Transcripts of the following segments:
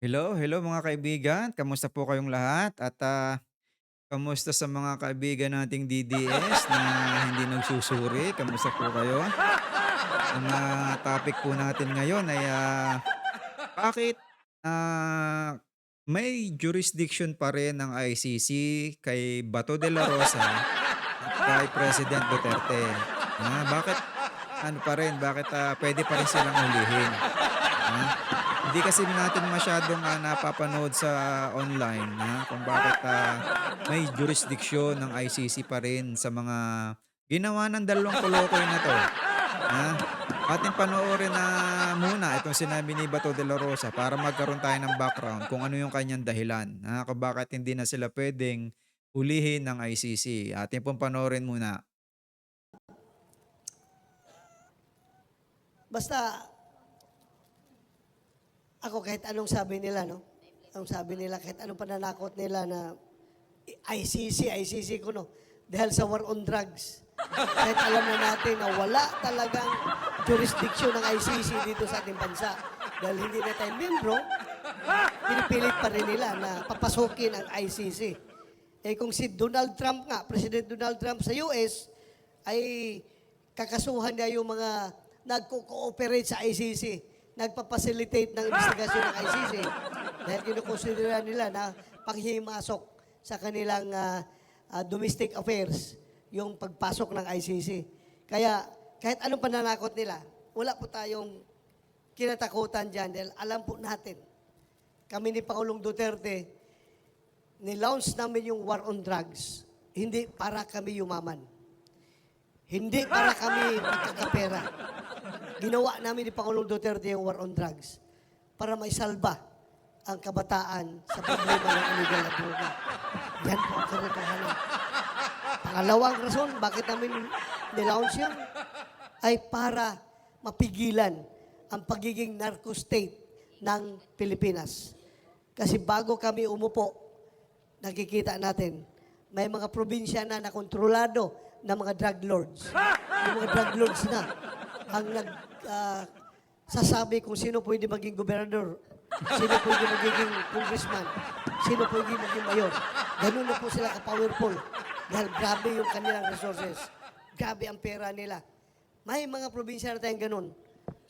Hello, hello mga kaibigan. Kamusta po kayong lahat? At ah, kamusta sa mga kaibigan nating DDS na hindi nagsusuri? Kamusta po kayo? Ang ah, topic po natin ngayon ay ah, bakit ah, may jurisdiction pa rin ng ICC kay Bato de la Rosa at kay President Duterte? Ah, bakit ano pa rin? Bakit ah, pwede pa rin silang hulihin? Ah, hindi kasi natin masyadong ah, napapanood sa online ha, kung bakit ah, may jurisdiction ng ICC pa rin sa mga ginawa ng dalawang kolokoy na to. Ha? Ating panoorin na muna itong sinabi ni Bato de la Rosa para magkaroon tayo ng background kung ano yung kanyang dahilan. Ha? Kung bakit hindi na sila pwedeng hulihin ng ICC. Ating pong panoorin muna. Basta, ako kahit anong sabi nila, no? Ang sabi nila, kahit anong pananakot nila na ICC, ICC ko, no? Dahil sa war on drugs. Kahit alam na natin na wala talagang jurisdiction ng ICC dito sa ating bansa. Dahil hindi na tayo membro, pinipilit pa rin nila na papasukin ang ICC. Eh kung si Donald Trump nga, President Donald Trump sa US, ay kakasuhan niya yung mga nagko-cooperate sa ICC, nagpa-facilitate ng investigasyon ng ICC dahil kinukonsidera nila na panghimasok sa kanilang ah, ah, domestic affairs yung pagpasok ng ICC. Kaya kahit anong pananakot nila, wala po tayong kinatakutan dyan dahil alam po natin, kami ni Pangulong Duterte, nilaunch namin yung war on drugs, hindi para kami yumaman. Hindi para kami magkakapera. Ginawa namin ni Pangulong Duterte yung war on drugs para may salba ang kabataan sa problema ng illegal na droga. Yan po ang katotohanan. Pangalawang rason, bakit namin nilaunch yun? Ay para mapigilan ang pagiging narco state ng Pilipinas. Kasi bago kami umupo, nakikita natin, may mga probinsya na nakontrolado ng mga drug lords. Yung mga drug lords na ang nag ah, sasabi kung sino pwede maging gobernador, sino pwede magiging congressman, sino pwede maging mayor. Ganun na po sila ka-powerful. Dahil grabe yung kanilang resources. Grabe ang pera nila. May mga probinsya na tayong ganun.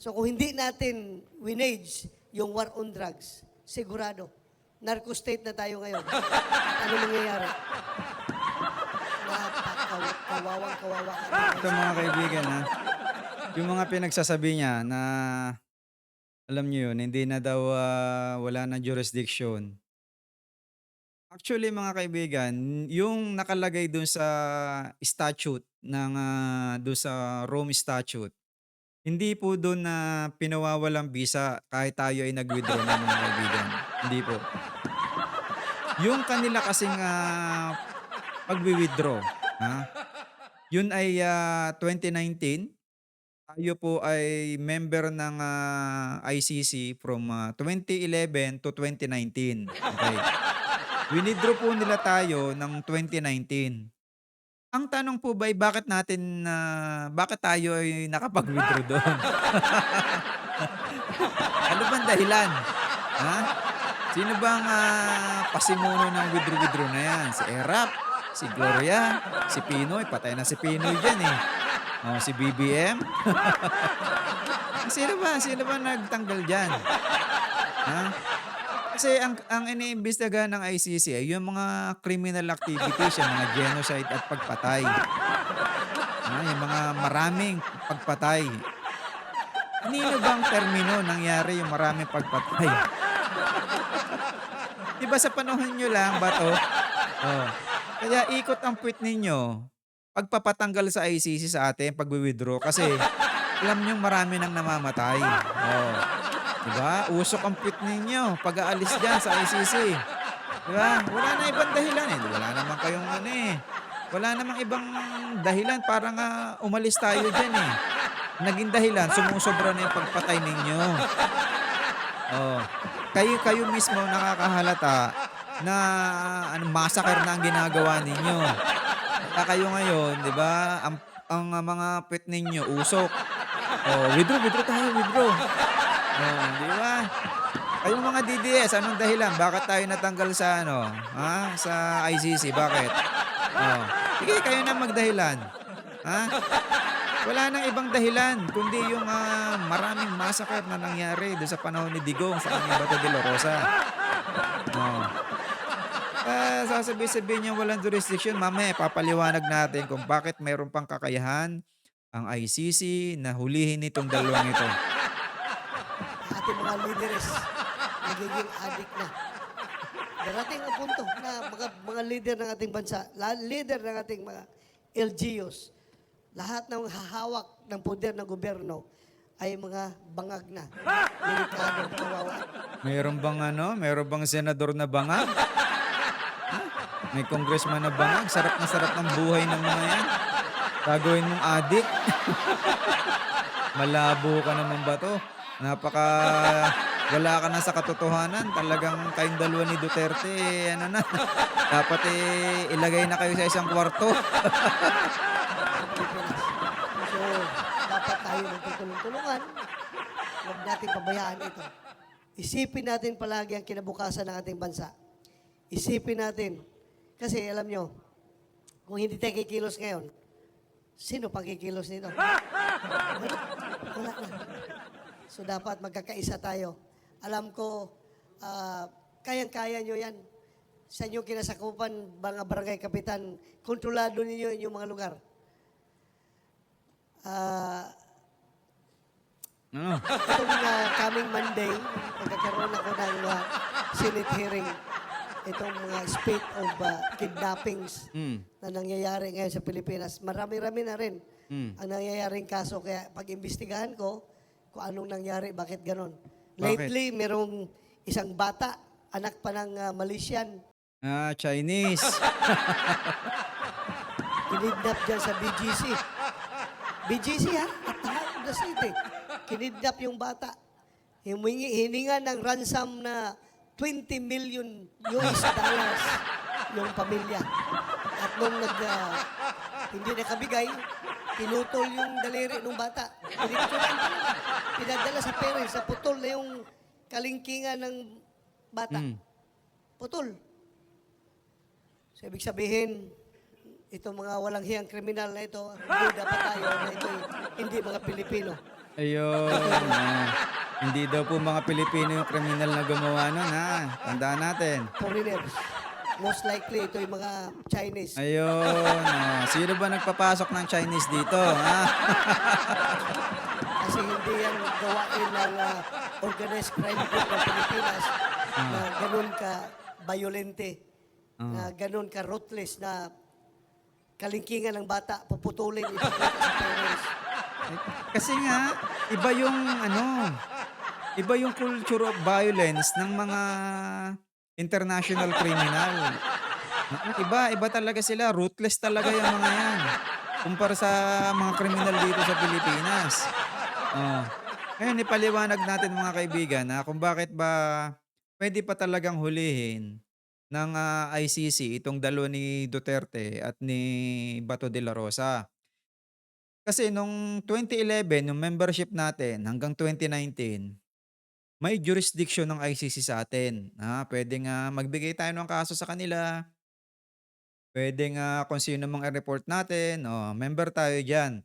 So kung hindi natin winage yung war on drugs, sigurado, narco state na tayo ngayon. At ano mangyayari? Napakawawang kawawa. Ito mga kaibigan ha, yung mga pinagsasabi niya na alam niyo yun, hindi na daw ah, wala na jurisdiction. Actually mga kaibigan, yung nakalagay dun sa statute ng ah, dun sa Rome Statute, hindi po dun na pinawawalang visa kahit tayo ay nag-withdraw ng mga kaibigan. Hindi po. Yung kanila kasing ah, pagwi-withdraw, ha? Yun ay ah, 2019. Tayo po ay member ng ah, ICC from ah, 2011 to 2019. Okay. Winidraw po nila tayo ng 2019. Ang tanong po ba ay bakit natin na bakit tayo ay nakapag-withdraw doon? ano bang dahilan? Ha? Sino bang ah, pasimuno ng withdraw-withdraw na yan? Si Erap, si Gloria, si Pinoy, patay na si Pinoy dyan eh. Oh, si BBM. Sino ba? Sino ba nagtanggal dyan? Ha? Kasi ang ang iniimbestigahan ng ICC ay yung mga criminal activities, yung mga genocide at pagpatay. Ah, yung mga maraming pagpatay. Kanino bang termino nangyari yung maraming pagpatay? Di ba sa panahon nyo lang ba to? Oh. Kaya ikot ang puwit ninyo pagpapatanggal sa ICC sa atin, pagwi-withdraw kasi alam niyong marami nang namamatay. Oh. 'Di ba? Usok ang puwit ninyo pag-aalis diyan sa ICC. 'Di ba? Wala na ibang dahilan eh. Wala naman kayong ano eh. Wala namang ibang dahilan para nga umalis tayo diyan eh. Naging dahilan, sumusobra na yung pagpatay ninyo. Oh. Kayo kayo mismo nakakahalata na ano massacre na ang ginagawa ninyo. Kaya kayo ngayon, 'di ba? Ang ang ah, mga puwet ninyo usok. Oh, withdraw, withdraw tayo, withdraw. Oh, 'di ba? Kayong mga DDS, anong dahilan? Bakit tayo natanggal sa ano, ha? Sa ICC, bakit? Oh. Sige, kayo na magdahilan. Ha? Wala nang ibang dahilan kundi yung ah, maraming massacre na nangyari doon sa panahon ni Digong sa kanyang Bato de la Rosa. Oh. Ah, sasabihin niya walang jurisdiction, mamaya papaliwanag natin kung bakit mayroon pang kakayahan ang ICC na hulihin itong dalawang ito. ating mga leaders nagiging addict na. Darating ang punto na mga, mga leader ng ating bansa, leader ng ating mga LGUs, lahat ng hahawak ng poder ng gobyerno ay mga bangag na. Delikado, kawawa. Mayroon bang ano? Mayroon bang senador na bangag? May congressman na bangag? Sarap na sarap ng buhay ng mga yan. Gagawin mong adik. Malabo ka naman ba to? Napaka... Wala ka na sa katotohanan. Talagang kayong dalawa ni Duterte, eh, ano na. Dapat eh, ilagay na kayo sa isang kwarto. So, dapat tayo magtutulong-tulungan. Huwag natin pabayaan ito. Isipin natin palagi ang kinabukasan ng ating bansa. Isipin natin. Kasi alam nyo, kung hindi tayo kikilos ngayon, sino pang kikilos nito? Wala, wala na. So dapat magkakaisa tayo. Alam ko, ah, kayang-kaya nyo yan. Sa inyong kinasakupan, mga barangay kapitan, kontrolado ninyo inyong mga lugar. Ah, Ano? itong uh, coming Monday, magkakaroon ako ng uh, Senate hearing. Itong mga spate of uh, kidnappings Mm. na nangyayari ngayon sa Pilipinas. Marami-rami na rin Mm. ang nangyayaring kaso. Kaya pag-imbestigahan ko kung anong nangyari, bakit ganon. Bakit? Lately, merong isang bata, anak pa ng uh, Malaysian, Ah, Chinese. kinidnap dyan sa BGC. BGC ha? At the the city. Kinidnap yung bata. Hininga ng ransom na 20 million US dollars yung pamilya. At nung nag, ah, hindi nakabigay, pinutol yung daliri ng bata. Pinadala sa parents, sa putol na yung kalingkingan ng bata. Mm. Putol. So, ibig sabihin, itong mga walang hiyang kriminal na ito, hindi dapat tayo na ito hindi mga Pilipino. Ayun. ah. hindi daw po mga Pilipino yung kriminal na gumawa nun, ha? Tandaan natin. Foreigners. Most likely, ito yung mga Chinese. Ayun. ah. Sino ba nagpapasok ng Chinese dito, ha? Kasi hindi yan gawain ng ah, organized crime group ng Pilipinas na ganun ka violente, na ganun ka ruthless, na kalingkingan ng bata, puputulin ito sa parents. Eh, Kasi nga, iba yung ano, iba yung culture of violence ng mga international criminal. Na- Iba, iba talaga sila. Ruthless talaga yung mga yan. Kumpara sa mga kriminal dito sa Pilipinas. Oh. Ngayon, ipaliwanag natin mga kaibigan na kung bakit ba pwede pa talagang hulihin ng ah, ICC itong dalawa ni Duterte at ni Bato de la Rosa. Kasi nung 2011, yung membership natin hanggang 2019, may jurisdiction ng ICC sa atin. Ah, pwede nga magbigay tayo ng kaso sa kanila. Pwede nga kung sino mang i-report natin. Oh, member tayo dyan.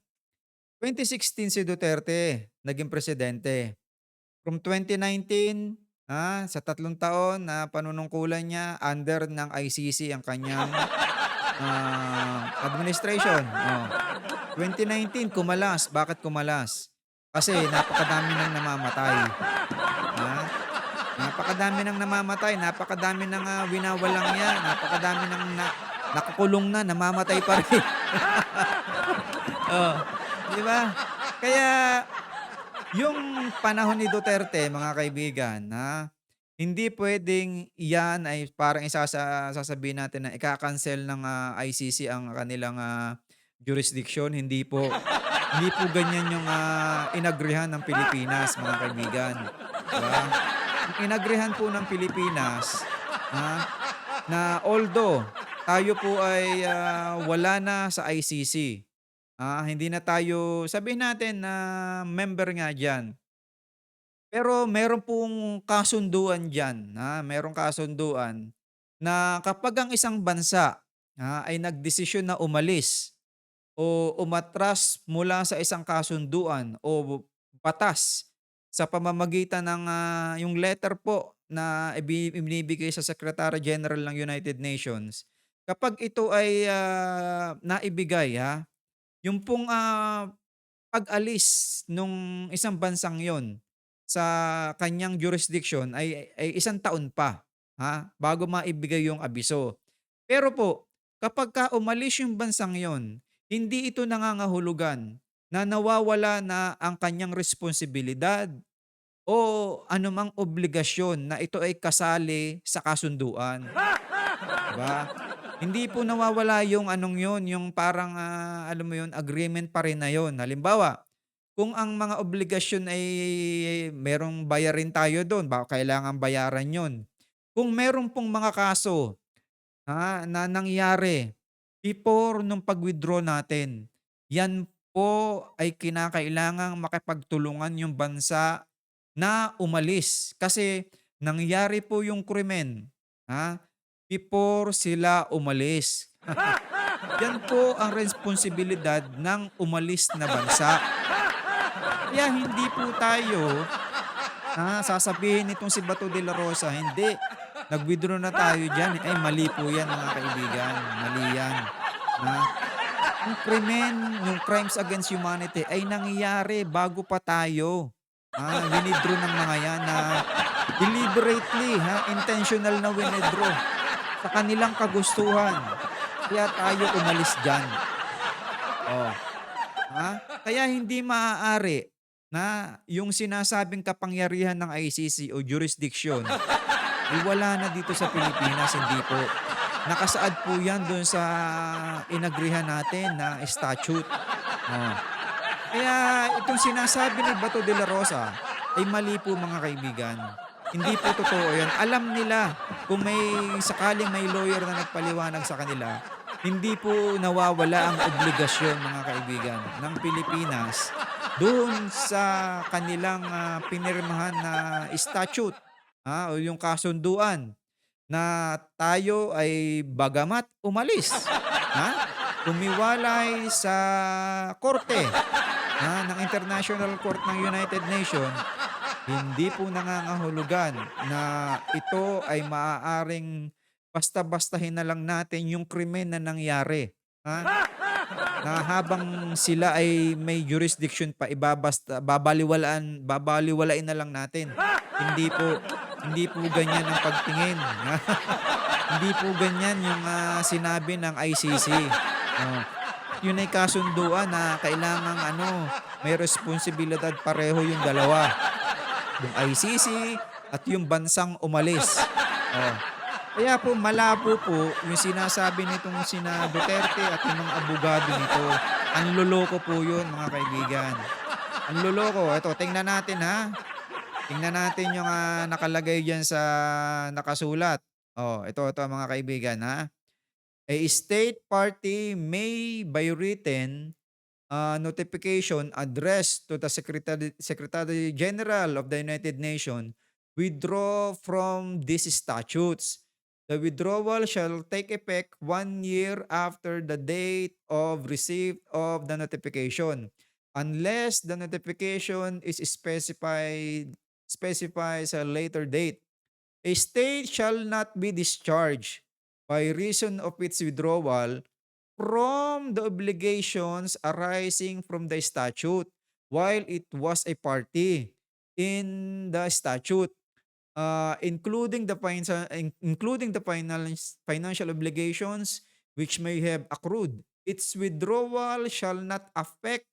2016 si Duterte, naging presidente. From 2019, ah, sa tatlong taon na panunungkulan niya, under ng ICC ang kanyang ah, administration. Oh. 2019, kumalas. Bakit kumalas? Kasi napakadami nang namamatay. Napakadami nang namamatay, napakadami nang ah, winawalang niya, napakadami nang na, nakukulong na, namamatay pa rin. oh, di ba? Kaya yung panahon ni Duterte, mga kaibigan, ha, hindi pwedeng iyan ay parang isasa, sasabihin natin na ikakancel ng ah, ICC ang kanilang ah, jurisdiction. Hindi po. Hindi po ganyan yung ah, inagrihan ng Pilipinas, mga kaibigan. Diba? Inagrihan po ng Pilipinas ha, na although tayo po ay ah, wala na sa ICC, ah, hindi na tayo, sabihin natin na member nga dyan, Pero meron pong kasunduan diyan, ha, merong kasunduan na kapag ang isang bansa, ha, ay nagdesisyon na umalis o umatras mula sa isang kasunduan o batas sa pamamagitan ng, ah, yung letter po na ibi ibinibigay sa Secretary General ng United Nations. Kapag ito ay, ah, naibigay, ha, yung pong, ah, pag-alis nung isang bansang yon sa kanyang jurisdiction ay ay isang taon pa, ha, bago maibigay yung abiso. Pero po, kapagka umalis yung bansang yon, hindi ito nangangahulugan na nawawala na ang kanyang responsibilidad o anumang obligasyon na ito ay kasali sa kasunduan, 'di ba? Hindi po nawawala yung anong yon, yung parang, ah, alam mo yun, agreement pa rin na yun. Halimbawa, kung ang mga obligasyon ay merong bayarin tayo dun, baka kailangang bayaran yon. Kung meron pong mga kaso, ha, na nangyari before nung pag-withdraw natin, yan po ay kinakailangang makipagtulungan yung bansa na umalis. Kasi nangyari po yung krimen, ha, before sila umalis. Yan po ang responsibilidad ng umalis na bansa. Kaya hindi po tayo Ah, sasabihin nitong si Bato de la Rosa, hindi. Nag-withdraw na tayo diyan. Ay, mali po yan mga kaibigan. Mali yan. Ha? Yung krimen, yung crimes against humanity ay nangyayari bago pa tayo. Ah, winidro ng mga yan na deliberately, ha, intentional na winidro sa kanilang kagustuhan. Kaya tayo umalis dyan. Oh. Ha? Kaya hindi maaari na yung sinasabing kapangyarihan ng ICC o jurisdiction, wala na dito sa Pilipinas, hindi po. Nakasaad po yan doon sa inagrihan natin na statute. Oh. Kaya itong sinasabi ni Bato de la Rosa ay mali po mga kaibigan. Hindi po totoo yan. Alam nila kung may sakaling may lawyer na nagpaliwanag sa kanila, hindi po nawawala ang obligasyon mga kaibigan ng Pilipinas doon sa kanilang ah, pinirmahan na statute ah, o yung kasunduan na tayo ay bagamat umalis, ha? Umiwalay sa korte ha, ng International Court ng United Nations, hindi po nangangahulugan na ito ay maaaring basta-bastahin na lang natin yung krimen na nangyari. Ha? Na habang sila ay may jurisdiction pa ibabasta babaliwalaan babaliwalain na lang natin. Hindi po hindi po ganyan ang pagtingin. hindi po ganyan yung ah, sinabi ng ICC. Oh. Yun ay kasunduan na kailangang ano, may responsibilidad pareho yung dalawa. Yung ICC at yung bansang umalis. Oh. Kaya po malabo po yung sinasabi nitong sina Duterte at yung mga abogado nito. Ang loloko po yun mga kaibigan. Ang loloko. Ito, tingnan natin ha. Tingnan natin yung ah, nakalagay dyan sa nakasulat. Oh, ito, ito mga kaibigan ha. A state party may by written uh, notification addressed to the Secretary, Secretary General of the United Nations withdraw from these statutes. The withdrawal shall take effect one year after the date of receipt of the notification, unless the notification is specified specifies a later date. A state shall not be discharged by reason of its withdrawal from the obligations arising from the statute while it was a party in the statute uh, including the financial including the financial obligations which may have accrued its withdrawal shall not affect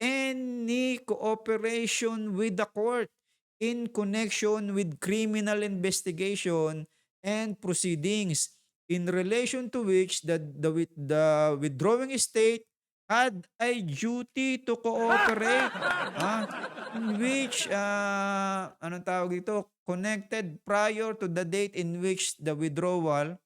any cooperation with the court in connection with criminal investigation and proceedings in relation to which the the, the withdrawing state had a duty to cooperate ah, in which uh, anong tawag dito connected prior to the date in which the withdrawal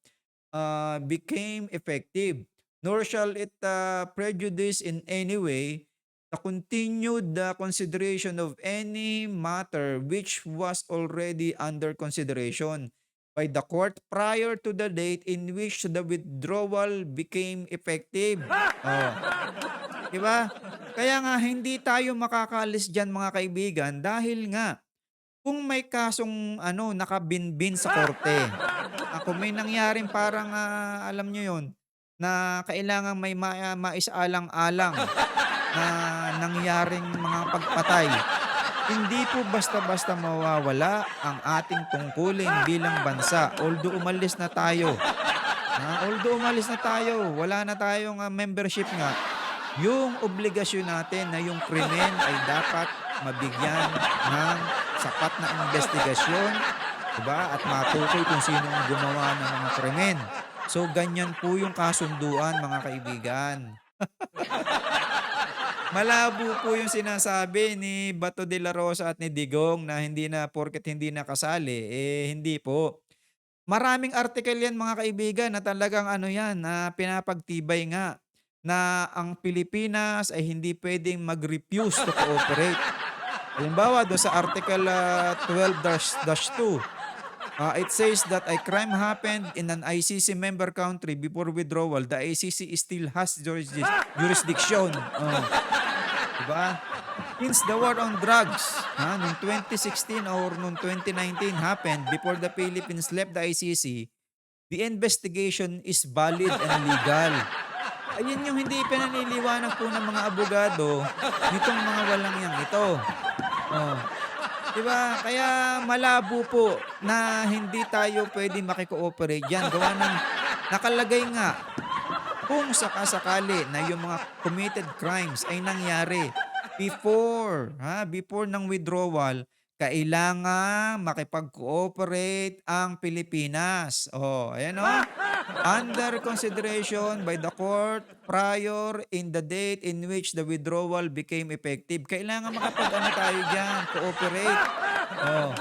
uh, became effective. Nor shall it uh, prejudice in any way the continued uh, consideration of any matter which was already under consideration by the court prior to the date in which the withdrawal became effective. Oh. Di ba? Kaya nga hindi tayo makakalis diyan mga kaibigan dahil nga kung may kasong ano nakabinbin sa korte. Ako may nangyaring parang ah, alam nyo 'yon na kailangan may ma- maisalang-alang na nangyaring mga pagpatay. Hindi po basta-basta mawawala ang ating tungkulin bilang bansa. Although umalis na tayo. Ha? Although umalis na tayo, wala na tayong ah, membership nga. Yung obligasyon natin na yung krimen ay dapat mabigyan ng sapat na investigasyon, diba? At matukoy kung sino ang gumawa ng mga krimen. So ganyan po yung kasunduan mga kaibigan. Malabo po yung sinasabi ni Bato de la Rosa at ni Digong na hindi na porket hindi nakasali, eh hindi po. Maraming article yan mga kaibigan na talagang ano yan, na pinapagtibay nga na ang Pilipinas ay hindi pwedeng mag-refuse to cooperate. Halimbawa, doon sa Article ah, 12-2, ah, it says that a crime happened in an ICC member country before withdrawal, the ICC still has jurisdi- jurisdiction. Oh. Diba? Since the war on drugs, ha, noong 2016 or noong 2019 happened before the Philippines left the ICC, the investigation is valid and legal. Ayun yung hindi pinaniliwanag po ng mga abogado nitong mga walang yang ito. Oh. 'Di ba? Kaya malabo po na hindi tayo pwede makikooperate diyan. Gawa ng nakalagay nga kung sakasakali na yung mga committed crimes ay nangyari before, ha, before ng withdrawal, kailangan makipag-cooperate ang Pilipinas. Oh, ayan oh. Under consideration by the court prior in the date in which the withdrawal became effective. Kailangan makapag-ano tayo diyan, cooperate. Oh.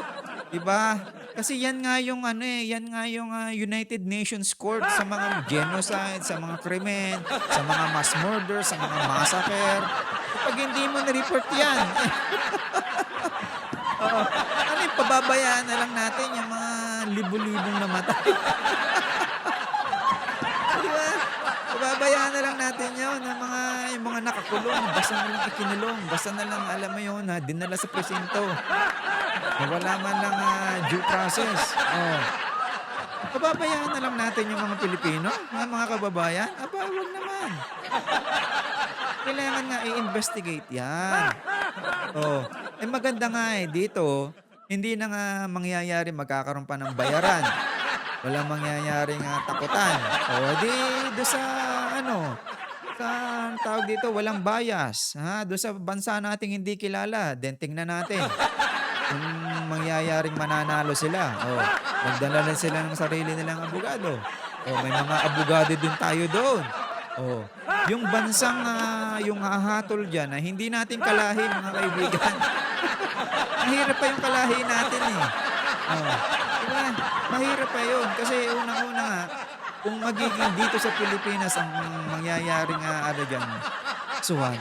'Di ba? Kasi yan nga yung ano eh, yan nga yung ah, United Nations Court sa mga genocide, sa mga krimen, sa mga mass murder, sa mga massacre. Kapag hindi mo na-report yan, Oo. ano yung pababayaan na lang natin yung mga libu-libong namatay. Di ba? Pababayaan na lang natin yun, ng mga, yung mga nakakulong, basta na lang ikinulong, basta na lang, alam mo yun, ha, dinala sa presinto. Na wala man lang ah, due process. Oh. Pababayaan na lang natin yung mga Pilipino, mga mga kababayan. Aba, wag naman. Kailangan nga i-investigate yan. Oh. Eh maganda nga eh, dito, hindi na nga mangyayari magkakaroon pa ng bayaran. Walang mangyayari nga takutan. O di, do sa ano, sa tawag dito, walang bias. Ha? Do sa bansa nating hindi kilala, then tingnan natin kung mangyayaring mananalo sila. O, magdala na sila ng sarili nilang abogado. O, may mga abogado din tayo doon. O, yung bansang ah, yung hahatol dyan na hindi natin kalahin mga kaibigan. Mahirap pa yung kalahi natin eh. Oh. Diba? Mahirap pa yun. Kasi unang-una nga, kung magiging dito sa Pilipinas ang mangyayari nga ano dyan, suwan,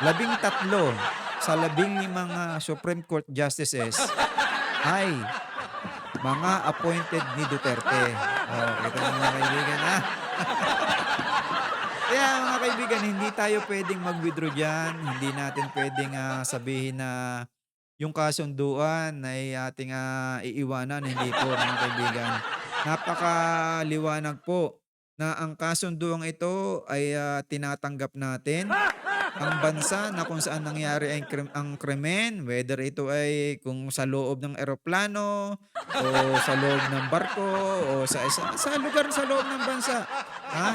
labing tatlo sa labing limang ah, Supreme Court Justices ay mga appointed ni Duterte. Oh, kita mo mga kaibigan ha. Kaya mga kaibigan, hindi tayo pwedeng mag-withdraw dyan. Hindi natin pwedeng ah, sabihin na yung kasunduan ay ating ah, iiwanan. Hindi po mga kaibigan. Napakaliwanag po na ang kasunduang ito ay ah, tinatanggap natin ang bansa na kung saan nangyari ang, krim- ang krimen, whether ito ay kung sa loob ng eroplano o sa loob ng barko o sa, sa, sa lugar sa loob ng bansa. Ha?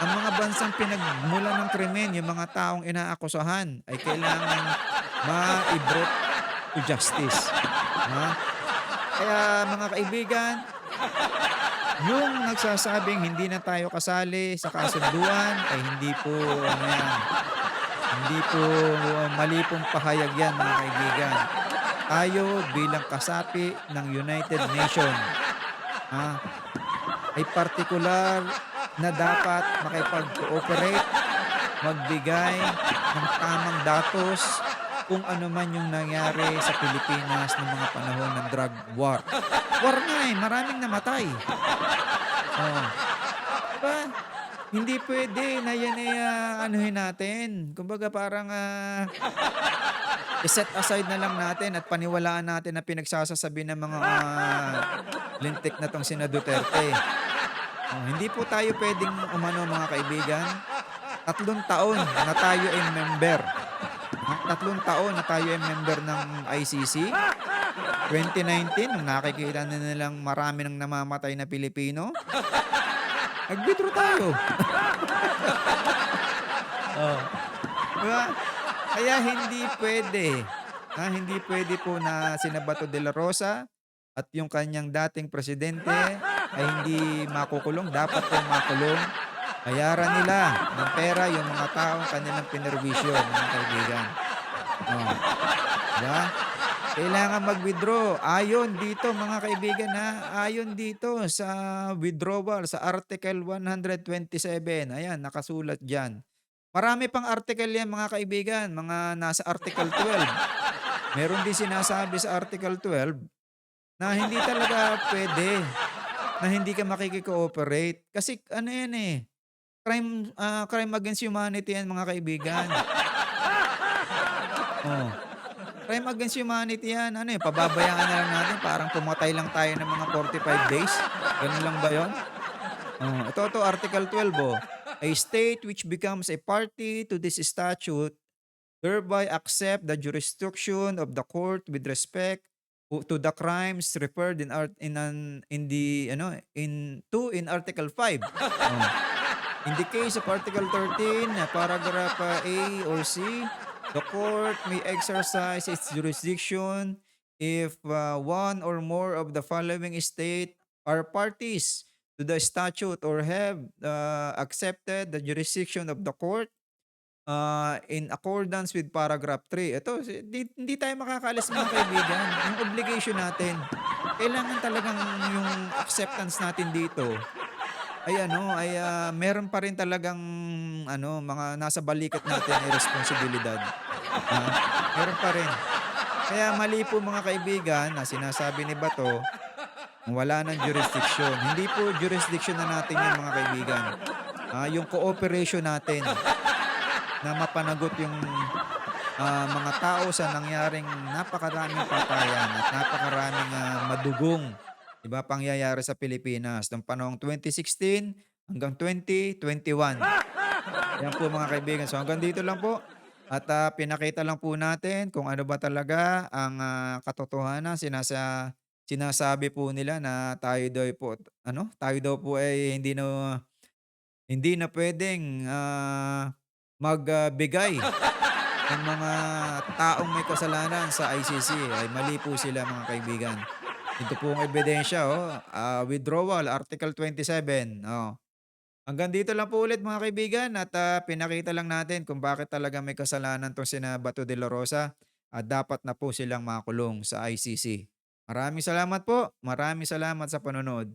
Ang mga bansang pinagmula ng krimen, yung mga taong inaakusahan ay kailangan ma-brought to justice. Ha? Kaya mga kaibigan, yung nagsasabing hindi na tayo kasali sa kasunduan ay hindi po ano yan, hindi po uh, mali pong pahayag yan mga kaibigan. Tayo bilang kasapi ng United Nations ha, ay partikular na dapat makipag-cooperate magbigay ng tamang datos kung ano man yung nangyari sa Pilipinas noong mga panahon ng drug war. War nga eh, maraming namatay. Oo. Diba? Hindi pwede na yan ay ah, anuhin natin. Kumbaga parang ah, i-set aside na lang natin at paniwalaan natin na pinagsasasabi ng mga ah, lintik na tong sina Duterte. Oh, hindi po tayo pwedeng umano mga kaibigan. Tatlong taon na tayo ay member. Tatlong taon na tayo ay member ng ICC. 2019, nung nakikita na nilang marami nang namamatay na Pilipino, nag-withdraw tayo. oh. Diba? Kaya hindi pwede. Ha? Hindi pwede po na sinabato de la Rosa at yung kanyang dating presidente ay hindi makukulong. Dapat pong makulong. Bayaran nila ng pera yung mga taong kanilang pinerwisyo, mga kaibigan. Oh. Diba? Kailangan mag-withdraw. Ayon dito mga kaibigan ha, ayon dito sa withdrawal sa Article 127. Ayan, nakasulat dyan. Marami pang article yan mga kaibigan, mga nasa Article 12. Meron din sinasabi sa Article 12 na hindi talaga pwede na hindi ka makikikooperate. Kasi ano yan eh, crime, ah, crime against humanity yan mga kaibigan. Oh. Crime against humanity yan. Ano eh, pababayaan na lang natin. Parang pumatay lang tayo ng mga 45 days. Ganun lang ba yun? Oh, ito to Article 12 oh. A state which becomes a party to this statute thereby accept the jurisdiction of the court with respect to to the crimes referred in art in an in the ano in two in Article 5. Oh. In the case of Article 13, uh, paragraph uh, A or C, the court may exercise its jurisdiction if uh, one or more of the following state are parties to the statute or have uh, accepted the jurisdiction of the court uh, in accordance with paragraph 3. Ito, hindi tayo makakalis mga kaibigan. Yung obligation natin, kailangan talagang yung acceptance natin dito ay ano, ay ah, meron pa rin talagang ano, mga nasa balikat natin ay responsibilidad. Ah, meron pa rin. Kaya mali po mga kaibigan na sinasabi ni Bato, wala ng jurisdiction. Hindi po jurisdiction na natin yung mga kaibigan. Ah, yung cooperation natin na mapanagot yung ah, mga tao sa nangyaring napakaraming patayan at napakaraming ah, madugong iba pangyayari sa Pilipinas ng panahong 2016 hanggang 2021. Yan po mga kaibigan. So hanggang dito lang po. At ah, pinakita lang po natin kung ano ba talaga ang ah, katotohanan. Sinasa, sinasabi po nila na tayo daw po, ano, tayo daw po ay hindi na, hindi na pwedeng ah, magbigay ng mga taong may kasalanan sa ICC. Ay mali po sila mga kaibigan. Ito po ang ebidensya, oh. Ah, withdrawal, Article 27. Oh. Hanggang dito lang po ulit mga kaibigan at ah, pinakita lang natin kung bakit talaga may kasalanan tong sina Bato de la Rosa at dapat na po silang makulong sa ICC. Maraming salamat po. Maraming salamat sa panonood.